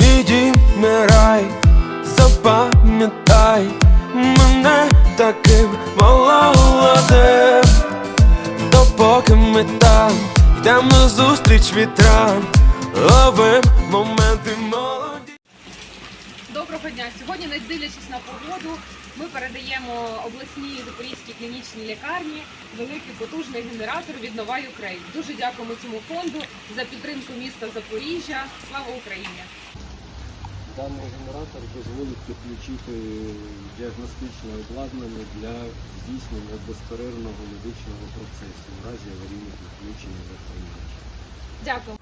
Мій запам'ятай мене таким молодим, допоки ми там йдемо зустріч вітрам, моменти молоді. Доброго дня. Сьогодні, не дивлячись на погоду, ми передаємо обласній Запорізькій клінічній лікарні великий потужний генератор від Нова Україн. Дуже дякуємо цьому фонду за підтримку міста Запоріжжя. Слава Україні! Даний генератор дозволить підключити діагностичне обладнання для здійснення безперервного медичного процесу в разі аварійних відключень електромережі. Дякую.